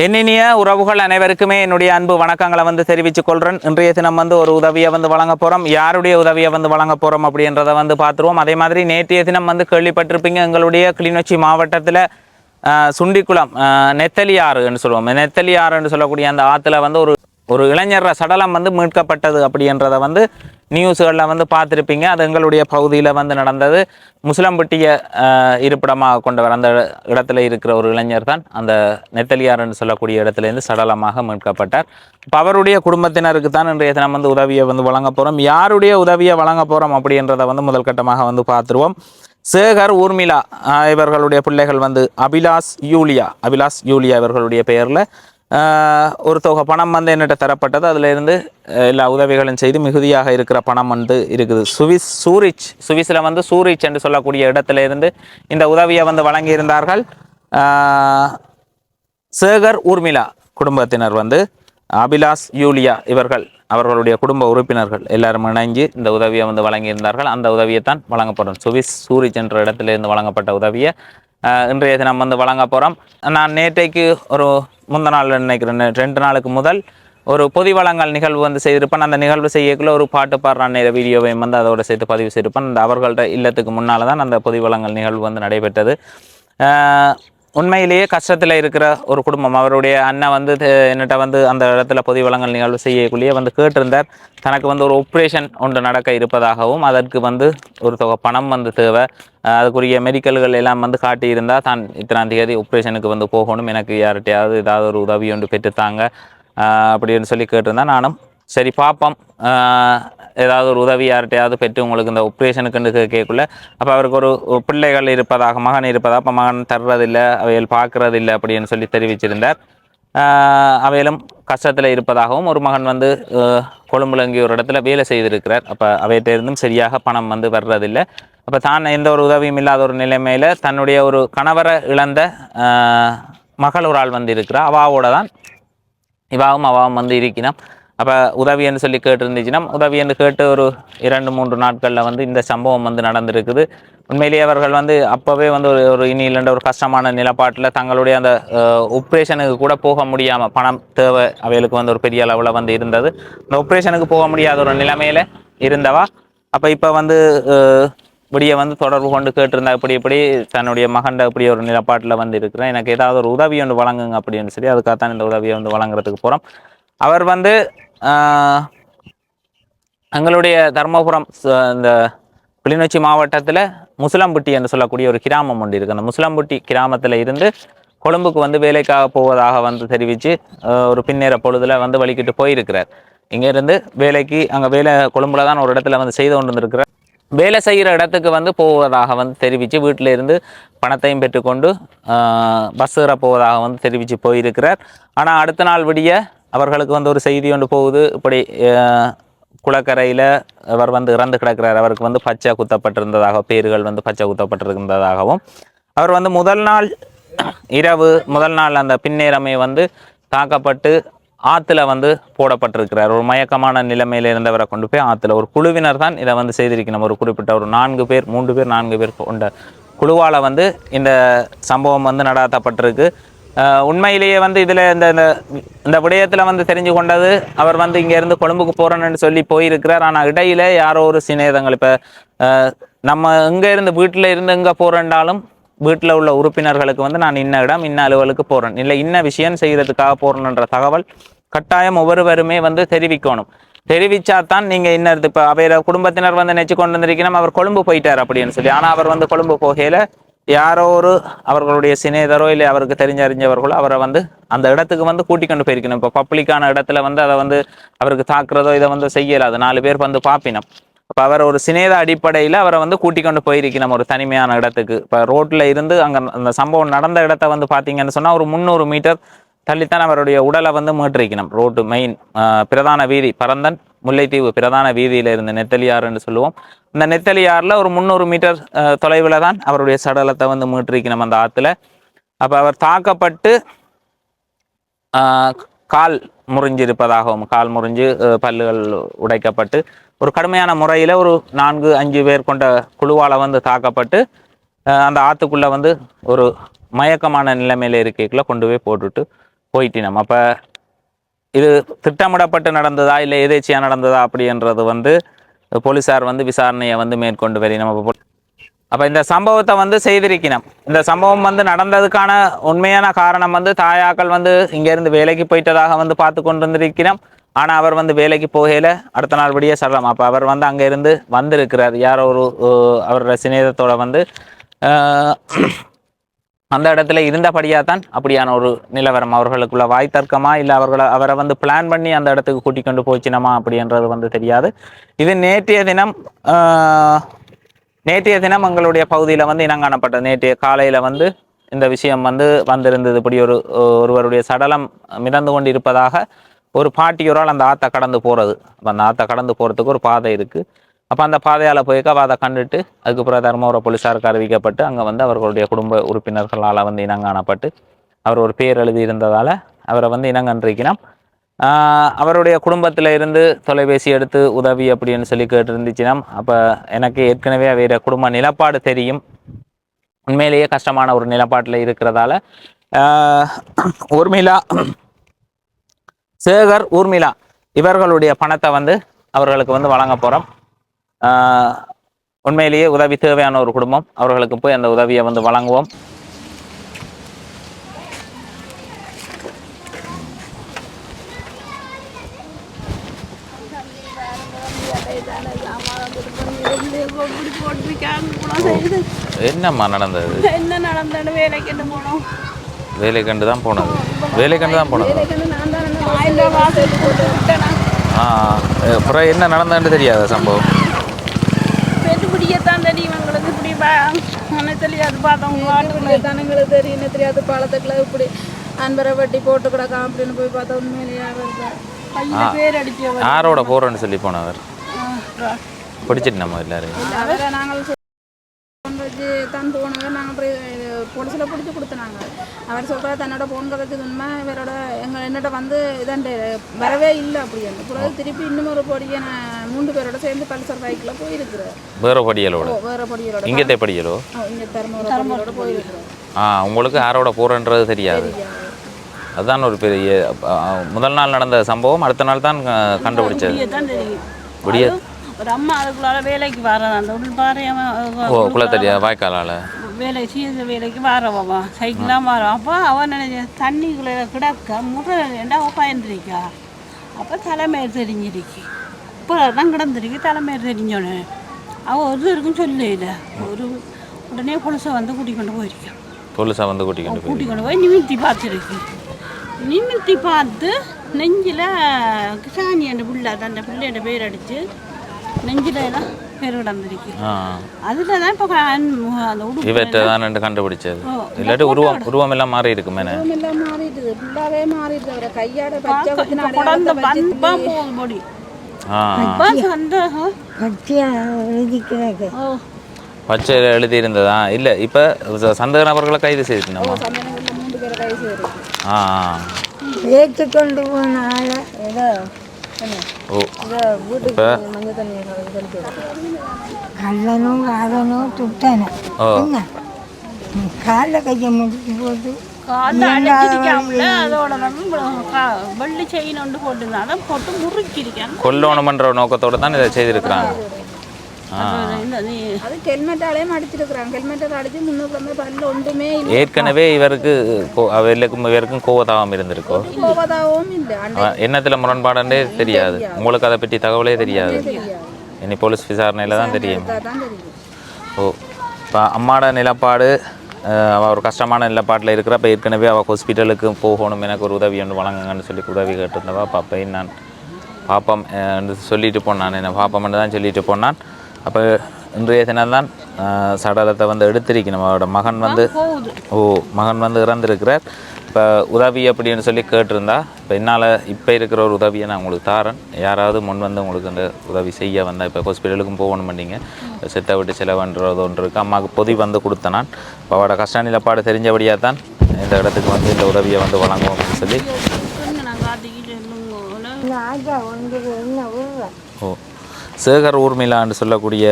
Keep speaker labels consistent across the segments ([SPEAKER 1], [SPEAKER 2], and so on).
[SPEAKER 1] என்னினிய உறவுகள் அனைவருக்குமே என்னுடைய அன்பு வணக்கங்களை வந்து தெரிவித்துக் கொள்கிறேன் இன்றைய தினம் வந்து ஒரு உதவியை வந்து வழங்க போகிறோம் யாருடைய உதவியை வந்து வழங்க போகிறோம் அப்படின்றத வந்து பார்த்துருவோம். அதே மாதிரி நேற்றைய தினம் வந்து கேள்விப்பட்டிருப்பீங்க எங்களுடைய கிளிநொச்சி மாவட்டத்தில் சுண்டிக்குளம் நெத்தலி ஆறுன்னு சொல்லுவோம். நெத்தலி ஆறுன்னு சொல்லக்கூடிய அந்த ஆற்றுல வந்து ஒரு ஒரு இளைஞர் சடலம் வந்து மீட்கப்பட்டது அப்படின்றத வந்து நியூஸ்களில் வந்து பார்த்துருப்பீங்க. அது எங்களுடைய பகுதியில் வந்து நடந்தது. முஸ்லம்பட்டியை இருப்பிடமாக இருப்பிடமாக கொண்டவர் அந்த இடத்துல இருக்கிற ஒரு இளைஞர் தான் அந்த நெத்தலியார்னு சொல்லக்கூடிய இடத்துலேருந்து சடலமாக மீட்கப்பட்டார். இப்போ அவருடைய குடும்பத்தினருக்கு தான் இன்றைய தினம் வந்து உதவியை வந்து வழங்க போகிறோம் யாருடைய உதவியை வழங்க போகிறோம் அப்படின்றத வந்து முதல் கட்டமாக வந்து பார்த்துருவோம். சேகர் ஊர்மிளா இவர்களுடைய பிள்ளைகள் வந்து அபிலாஸ் யூலியா அபிலாஸ் யூலியா இவர்களுடைய பெயரில் ஒரு தொகை பணம் வந்து என்னட்ட தரப்பட்டது. அதிலிருந்து எல்லா உதவிகளும் செய்து மிகுதியாக இருக்கிற பணம் வந்து இருக்குது. சுவிஸ் சூரிச் சுவிஸில் வந்து சூரிச் என்று சொல்லக்கூடிய இடத்துல இருந்து இந்த உதவியை வந்து வழங்கியிருந்தார்கள். சேகர் ஊர்மிளா குடும்பத்தினர் வந்து அபிலாஸ் யூலியா இவர்கள் அவர்களுடைய குடும்ப உறுப்பினர்கள் எல்லாரும் இணைஞ்சு இந்த உதவியை வந்து வழங்கியிருந்தார்கள். அந்த உதவியை தான் வழங்கப்படும். சுவிஸ் சூரிச் என்ற இடத்திலிருந்து வழங்கப்பட்ட உதவியை இன்றைய தினம் வந்து வழங்க போகிறோம் நான் நேற்றைக்கு ஒரு முந்த நாள் நினைக்கிறேன். ரெண்டு நாளுக்கு முதல் ஒரு பொதி வழங்கல் நிகழ்வு வந்து செய்திருப்பேன். அந்த நிகழ்வு செய்யக்குள்ள ஒரு பாட்டு பாடுற நேர வீடியோவையும் வந்து அதோடு சேர்த்து பதிவு செய்திருப்பேன். அந்த அவர்கள்ட்ட இல்லத்துக்கு முன்னால் தான் அந்த பொதி வழங்கல் நிகழ்வு வந்து நடைபெற்றது. உண்மையிலேயே கஷ்டத்தில் இருக்கிற ஒரு குடும்பம். அவருடைய அண்ணன் வந்து என்னட்ட வந்து அந்த இடத்துல பொதி வளங்கள் நிகழ்வு செய்யக்குள்ளேயே வந்து கேட்டிருந்தார். தனக்கு வந்து ஒரு ஆப்ரேஷன் ஒன்று நடக்க இருப்பதாகவும் அதற்கு வந்து ஒரு தொகை பணம் வந்து தேவை. அதுக்குரிய மெடிக்கல்கள் எல்லாம் வந்து காட்டியிருந்தால் தான் இத்தனாம் தேதி ஆப்ரேஷனுக்கு வந்து போகணும். எனக்கு யார்கிட்டையாவது ஏதாவது ஒரு உதவி ஒன்று பெற்றுத்தாங்க. அப்படின்னு சொல்லி கேட்டிருந்தா நானும் சரி பார்ப்போம் ஏதாவது ஒரு உதவி யார்கிட்டையாவது பெற்று உங்களுக்கு இந்த ஒப்ரேஷனுக்குன்னு கேட்கக்குள்ள. அப்போ அவருக்கு ஒரு பிள்ளைகள் இருப்பதாக மகன் இருப்பதா அப்போ மகன் தர்றதில்லை அவைகள் பார்க்குறதில்லை அப்படின்னு சொல்லி தெரிவிச்சிருந்தார். அவையிலும் கஷ்டத்தில் இருப்பதாகவும் ஒரு மகன் வந்து கொழும்புலங்கி ஒரு இடத்துல வேலை செய்திருக்கிறார். அப்போ அவையிட்டிருந்தும் சரியாக பணம் வந்து வர்றதில்லை. அப்போ தான் எந்த ஒரு உதவியும் இல்லாத ஒரு நிலைமையில் தன்னுடைய ஒரு கணவரை இழந்த மகள் ஒரு ஆள் வந்து இருக்கிறா அவாவோட தான் இவாவும் அவாவும் வந்து இருக்கிறான். அப்போ உதவின்னு சொல்லி கேட்டிருந்துச்சுன்னா உதவின்னு கேட்டு ஒரு இரண்டு மூன்று நாட்களில் வந்து இந்த சம்பவம் வந்து நடந்திருக்குது. உண்மையிலேயே அவர்கள் வந்து அப்போவே வந்து ஒரு ஒரு இனி இல்லைன்ற ஒரு கஷ்டமான நிலப்பாட்டில் தங்களுடைய அந்த ஒப்ரேஷனுக்கு கூட போக முடியாமல் பணம் தேவை அவைகளுக்கு வந்து ஒரு பெரிய அளவில் வந்து இருந்தது. அந்த ஒப்ரேஷனுக்கு போக முடியாத ஒரு நிலைமையில் இருந்தவா? அப்போ இப்போ வந்து இப்படியே வந்து தொடர்பு கொண்டு கேட்டிருந்தா இப்படி இப்படி தன்னுடைய மகண்ட இப்படி ஒரு நிலப்பாட்டில் வந்து இருக்கிறேன். எனக்கு ஏதாவது ஒரு உதவி ஒன்று வழங்குங்க அப்படின்னு சொல்லி அதுக்காகத்தான் இந்த உதவியை வந்து வழங்குறதுக்கு போகிறோம் அவர் வந்து எங்களுடைய தர்மபுரம் ச- இந்த கிளிநொச்சி மாவட்டத்தில் முசலம்புட்டி என்று சொல்லக்கூடிய ஒரு கிராமம் ஒன்று இருக்குது அந்த முசலம்புட்டி கிராமத்தில் இருந்து கொழும்புக்கு வந்து வேலைக்காக போவதாக வந்து தெரிவித்து ஒரு பின்னேற பொழுதுல வந்து வலிக்கிட்டு போயிருக்கிறார். இங்கேருந்து வேலைக்கு அங்கே வேலை கொழும்புல தான் ஒரு இடத்துல வந்து செய்து கொண்டு வந்திருக்கிறார் வேலை செய்கிற இடத்துக்கு வந்து போவதாக வந்து தெரிவித்து வீட்டில் இருந்து பணத்தையும் பெற்றுக்கொண்டு பஸ் ஏற போவதாக வந்து தெரிவித்து போயிருக்கிறார். ஆனால் அடுத்த நாள் விடிய அவர்களுக்கு வந்து ஒரு செய்தி ஒன்று போகுது. இப்படி குளக்கரையில் அவர் வந்து இறந்து கிடக்கிறார். அவருக்கு வந்து பச்சை குத்தப்பட்டிருந்ததாக பேர்கள் வந்து பச்சை குத்தப்பட்டிருந்ததாகவும். அவர் வந்து முதல் நாள் இரவு முதல் நாள் அந்த பின்னேரமே வந்து தாக்கப்பட்டு ஆற்றுல வந்து போடப்பட்டிருக்கிறார். ஒரு மயக்கமான நிலைமையில் இருந்தவரை கொண்டு போய் ஆற்றுல ஒரு குழுவினர் தான் இதை வந்து செய்திருக்கணும். ஒரு குறிப்பிட்ட ஒரு நான்கு பேர் மூன்று பேர் நான்கு பேர் கொண்ட குழுவால் வந்து இந்த சம்பவம் வந்து நடாத்தப்பட்டிருக்கு. உண்மையிலேயே வந்து இதில் இந்த இந்த இந்த விடயத்தில் வந்து தெரிஞ்சு கொண்டது அவர் வந்து இங்கேருந்து கொழும்புக்கு போகிறேன்னு சொல்லி போயிருக்கிறார். ஆனால் இடையில யாரோ ஒரு சிநேதங்கள் இப்போ நம்ம இங்கே இருந்து வீட்டில் இருந்து எங்கே போகிறேன்டாலும் வீட்டில் உள்ள உறுப்பினர்களுக்கு வந்து நான் இன்ன இடம் இன்ன அலுவலுக்கு போகிறேன் இல்லை இன்ன விஷயம் செய்கிறதுக்காக போகிறேன்ற தகவல் கட்டாயம் ஒவ்வொருவருமே வந்து தெரிவிக்கணும். தெரிவிச்சா தான் நீங்கள் இன்னது இப்போ அவையில குடும்பத்தினர் வந்து நெச்சு கொண்டு வந்திருக்கணும் அவர் கொழும்பு போயிட்டார் அப்படின்னு சொல்லி. ஆனால் அவர் வந்து கொழும்பு போகையில யாரோ ஒரு அவர்களுடைய சிநேதரோ இல்லை அவருக்கு தெரிஞ்ச அறிஞ்சவர்களோ அவரை வந்து அந்த இடத்துக்கு வந்து கூட்டிக்கொண்டு போயிருக்கணும். இப்போ பப்ளிக்கான இடத்துல வந்து அதை வந்து அவருக்கு தாக்குறதோ இதை வந்து செய்யலாது நாலு பேர் வந்து பாப்பினம். இப்போ அவர் ஒரு சிநேத அடிப்படையில் அவரை வந்து கூட்டிக்கொண்டு போயிருக்கணும் ஒரு தனிமையான இடத்துக்கு. இப்போ ரோட்டில் இருந்து அங்கே அந்த சம்பவம் நடந்த இடத்த வந்து பார்த்தீங்கன்னு சொன்னால் ஒரு முந்நூறு மீட்டர் தள்ளித்தான் அவருடைய உடலை வந்து மீட்டிருக்கணும் ரோட்டு மெயின் பிரதான வீதி பரந்தன் முல்லைத்தீவு பிரதான வீதியில் இருந்த நெத்தலியாறுன்னு சொல்லுவோம். இந்த நெத்தலியாரில் ஒரு முந்நூறு மீட்டர் தொலைவில் தான் அவருடைய சடலத்தை வந்து மீட்டிருக்கணும் அந்த ஆற்றுல அப்போ அவர் தாக்கப்பட்டு கால் முறிஞ்சிருப்பதாகவும் கால் முறிஞ்சு பல்லுகள் உடைக்கப்பட்டு ஒரு கடுமையான முறையில் ஒரு நான்கு அஞ்சு பேர் கொண்ட குழுவால் வந்து தாக்கப்பட்டு அந்த ஆற்றுக்குள்ளே வந்து ஒரு மயக்கமான நிலைமையில இருக்கைக்குள்ளே கொண்டு போய் போட்டுட்டு போயிட்டினோம். அப்போ இது திட்டமிடப்பட்டு நடந்ததா இல்லை எதேச்சியாக நடந்ததா அப்படின்றது வந்து போலீஸார் வந்து விசாரணையை வந்து மேற்கொண்டு வரையினம் அப்போ அப்போ இந்த சம்பவத்தை வந்து செய்திருக்கணும். இந்த சம்பவம் வந்து நடந்ததுக்கான உண்மையான காரணம் வந்து தாயாக்கள் வந்து இங்கேருந்து வேலைக்கு போயிட்டதாக வந்து பார்த்து கொண்டு வந்திருக்கிறோம் ஆனால் அவர் வந்து வேலைக்கு போகையில் அடுத்த நாள் விடிய சடலம். அப்போ அவர் வந்து அங்கே இருந்து வந்திருக்கிறார். யாரோ ஒரு அவரோட சிநேதத்தோட வந்து அந்த இடத்துல இருந்தபடியாக தான் அப்படியான ஒரு நிலவரம் அவர்களுக்குள்ள வாய் தர்க்கமா? இல்லை அவர்களை அவரை வந்து பிளான் பண்ணி அந்த இடத்துக்கு கூட்டிக் கொண்டு போச்சுனமா அப்படின்றது வந்து தெரியாது. இது நேற்றைய தினம் நேற்றைய தினம் எங்களுடைய பகுதியில் வந்து இனங்காணப்பட்டது நேற்றைய காலையில் வந்து இந்த விஷயம் வந்து வந்திருந்தது. இப்படி ஒரு ஒருவருடைய சடலம் மிதந்து கொண்டு இருப்பதாக ஒரு பாட்டியோரால் அந்த ஆற்றை கடந்து போகிறது அந்த ஆற்றை கடந்து போகிறதுக்கு ஒரு பாதை இருக்குது அப்போ அந்த பாதையால் போய்க்க அதை கண்டுட்டு அதுக்கப்புறம் தர்மபுரம் போலீஸாருக்கு அறிவிக்கப்பட்டு அங்கே வந்து அவர்களுடைய குடும்ப உறுப்பினர்களால் வந்து இனங்காணப்பட்டு அவர் ஒரு பேர் எழுதி இருந்ததால் அவரை வந்து இனங்கன்றிக்கணும் அவருடைய குடும்பத்தில் இருந்து தொலைபேசி எடுத்து உதவி அப்படின்னு சொல்லி கேட்டிருந்துச்சுன்னா அப்போ எனக்கு ஏற்கனவே வேற குடும்ப நிலப்பாடு தெரியும். உண்மையிலேயே கஷ்டமான ஒரு நிலப்பாட்டில் இருக்கிறதால ஊர்மிளா சேகர் ஊர்மிளா இவர்களுடைய பணத்தை வந்து அவர்களுக்கு வந்து வழங்க போகிறோம் உண்மையிலேயே உதவி தேவையான ஒரு குடும்பம். அவர்களுக்கு போய் அந்த உதவியை வந்து வழங்குவோம். என்னம்மா நடந்தது?
[SPEAKER 2] என்ன நடந்தது வேலைக்கு என்ன போனோம்.
[SPEAKER 1] வேலை கண்டு தான் போனது. வேலை கண்டு தான் போனது? ஆ அப்புறம் என்ன நடந்ததுன்னு தெரியாத சம்பவம்
[SPEAKER 2] பெட்டு பிடிக்கத்தான் தெரியும் ஆனால் தெரியாது. பார்த்தவங்க வாட்டுக்குள்ளே. தெரியும் என்ன தெரியாது. பழத்துக்குள்ள இப்படி அன்பரை வட்டி போட்டு கிடக்காம அப்படின்னு போய் பார்த்தா உண்மையிலேயே வருது கையில் பேர் அடிச்சு
[SPEAKER 1] யாரோட போகிறோன்னு சொல்லி போனவர். பிடிச்சிட்டு நம்ம எல்லாரும்
[SPEAKER 2] அவரை நாங்கள் தான் போனவர். நாங்கள் பொலிசில் பிடிச்சி கொடுத்தனாங்க. அவர் சொல்கிறார் தன்னோட போன் கதைச்சது உண்மை. இவரோட எங்கள் என்னோட வந்து இதாண்டு வரவே இல்லை அப்படின்னு பிறகு திருப்பி இன்னும் ஒரு பொடியை நான் மூன்று பேரோட சேர்ந்து பல்சர் பைக்கில் போயிருக்கிறேன்
[SPEAKER 1] வேற படியலோட?
[SPEAKER 2] வேறு பொடியோட
[SPEAKER 1] இங்கத்தே படியலோ?
[SPEAKER 2] இங்கே போயிருக்கிறோம்.
[SPEAKER 1] ஆ உங்களுக்கு யாரோட போகிறன்றது தெரியாது. அதுதான் ஒரு பெரிய முதல் நாள் நடந்த சம்பவம் அடுத்த நாள் தான் கண்டுபிடிச்சது. விடிய
[SPEAKER 2] ஒரு அம்மா அதுக்குள்ளார வேலைக்கு வர்றதா அந்த உள்
[SPEAKER 1] ஓ குளத்தடியா வாய்க்காலால்?
[SPEAKER 2] வேலை செய்த வேலைக்கு வரவா சைக்கிளாக வரோம் அப்போ அவன் நினைச்ச தண்ணிக்குள்ளே கிடக்க முறை ரெண்டா பயந்துருக்கா? அப்போ தலைமையர் தெரிஞ்சிருக்கு. இப்போ தான் கிடந்திருக்கு தலைமையர் தெரிஞ்சோன்னு அவன் ஒருத்தருக்கும் சொல்லல ஒரு உடனே புதுசை வந்து கூட்டிக் கொண்டு போயிருக்கான்
[SPEAKER 1] போலீஸாக வந்து கூட்டிக்கிட்டு போய்
[SPEAKER 2] கூட்டிக் கொண்டு போய் நிமித்தி பார்த்துருக்கு நிமித்தி பார்த்து நெஞ்சில் சாணி அந்த பிள்ளை அந்த பிள்ளையோட பேர் அடித்து நெஞ்சில் எல்லாம் பேர் கிடந்திருக்கு
[SPEAKER 1] ஆ
[SPEAKER 2] அதில் தான் இப்போ அந்த உடுப்பு
[SPEAKER 1] இவற்றை தான் கண்டுபிடிச்சது இல்லாட்டி உருவம் உருவம் எல்லாம் மாறி இருக்குமேனே
[SPEAKER 2] எல்லாம் மாறிடுது ஃபுல்லாவே மாறிடுது அவரை கையாட பச்சை குத்தின குழந்த பம்பம் போகுது பொடி
[SPEAKER 1] ஆ?
[SPEAKER 2] இப்போ சந்தேகம்
[SPEAKER 3] பச்சையா எழுதிக்கிறாங்க
[SPEAKER 2] ஓ
[SPEAKER 1] பச்சை எழுதி இருந்ததா இல்லை இப்போ சந்தேக நபர்களை கைது செய்திருந்தோமா ஆ
[SPEAKER 3] ஏற்று கொண்டு போன ஆளை
[SPEAKER 2] ஏதோ
[SPEAKER 1] ஓ. இப்போ?
[SPEAKER 3] கள்ளனும் காதனும் துட்டனும் காலில் கையை முடிச்சு போட்டு
[SPEAKER 2] காலில் அழைச்சிருக்காமல அதோட வந்து வெள்ளி செயின் ஒன்று போட்டுருந்தான் அதை போட்டு முறுக்கிருக்கான்
[SPEAKER 1] கொல்லணுமன்ற நோக்கத்தோட தான் இதை செய்திருக்கிறாங்க. ஏற்கனவே இவருக்கு கோ- அவர்களுக்கும் இவருக்கும் கோவதாகம் இருந்திருக்கோ? என்னத்துல முரண்பாடுன்றே தெரியாது. உங்களுக்கு அதை பற்றி தகவலே தெரியாது. இனி போலீஸ் விசாரணையில் தான் தெரியும்.
[SPEAKER 2] தான் தெரியும்.
[SPEAKER 1] ஓ இப்போ அம்மாட நிலப்பாடு அஹ், அவ ஒரு கஷ்டமான நிலப்பாட்டில் இருக்கிறப்ப ஏற்கனவே அவள் ஹாஸ்பிட்டலுக்கு போகணும் எனக்கு ஒரு உதவி ஒன்று வழங்குங்கன்னு சொல்லி உதவி கேட்டிருந்தவா? பாப்பையும் நான் பாப்பம் என்று சொல்லிட்டு போனான். என்ன பாப்பம்னு தான் சொல்லிட்டு போனான். அப்போ இன்றைய தினம்தான் சடலத்தை வந்து எடுத்திருக்கணும். அவரோட மகன் வந்து ஓ மகன் வந்து இறந்துருக்கிறார். இப்போ உதவி அப்படின்னு சொல்லி கேட்டிருந்தா இப்போ என்னால் இப்போ இருக்கிற ஒரு உதவியை நான் உங்களுக்கு தாரேன் யாராவது முன் வந்து உங்களுக்கு அந்த உதவி செய்ய வந்தால் இப்போ ஹாஸ்பிட்டலுக்கும் போகணும் பண்ணீங்க. செத்த விட்டு செலவுன்றது ஒன்று இருக்குது அம்மாவுக்கு பொதி வந்து கொடுத்தேன் நான். இப்போ அவரோட கஷ்ட நிலப்பாடு தெரிஞ்சபடியாக தான் இந்த இடத்துக்கு வந்து இந்த உதவியை வந்து வழங்குவோம் அப்படின்னு சொல்லி. ஓ சேகர் ஊர்மிளான்னு சொல்லக்கூடிய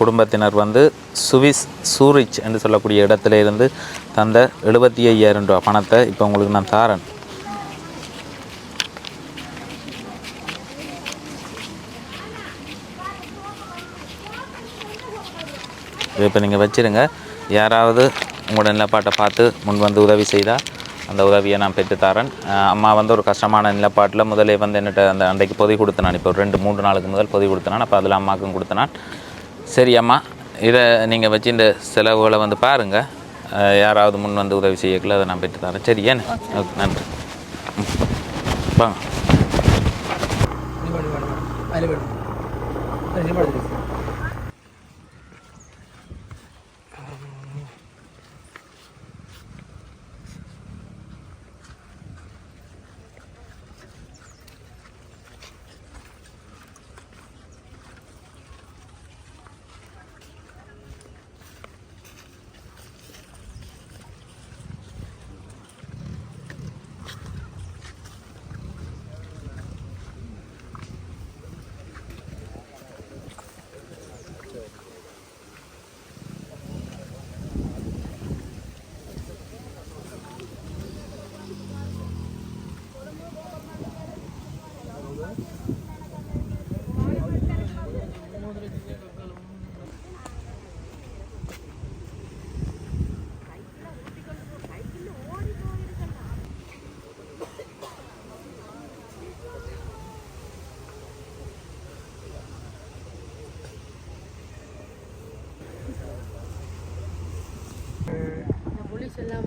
[SPEAKER 1] குடும்பத்தினர் வந்து சுவிஸ் சூரிச் என்று சொல்லக்கூடிய இடத்துல இருந்து தந்த எழுபத்தி ஐயாயிரம் ரூபா பணத்தை இப்போ உங்களுக்கு நான் தாரேன். இப்போ நீங்கள் வச்சுருங்க. யாராவது உங்களோட நிலப்பாட்டை பார்த்து முன் வந்து உதவி செய்தால் அந்த உதவியை நான் பெற்றுத்தாரன் அம்மா வந்து ஒரு கஷ்டமான நிலப்பாட்டில் முதலே வந்து என்னட்ட அந்த அன்றைக்கு பொதி கொடுத்தனான். இப்போ ஒரு ரெண்டு மூன்று நாளுக்கு முதல் பொதி கொடுத்தனான். அப்போ அதில் அம்மாவுக்கும் கொடுத்தனான். சரி அம்மா. இதை நீங்கள் வச்சு இந்த செலவுகளை வந்து பாருங்கள் யாராவது முன் வந்து உதவி செய்யக்குள்ள அதை நான் பெற்றுத்தரேன் சரி ஏன்னு ஓகே. நன்றி. வாங்க.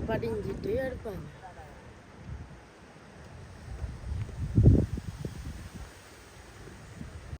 [SPEAKER 4] படிஞ்சிட்டு எடுப்பாங்க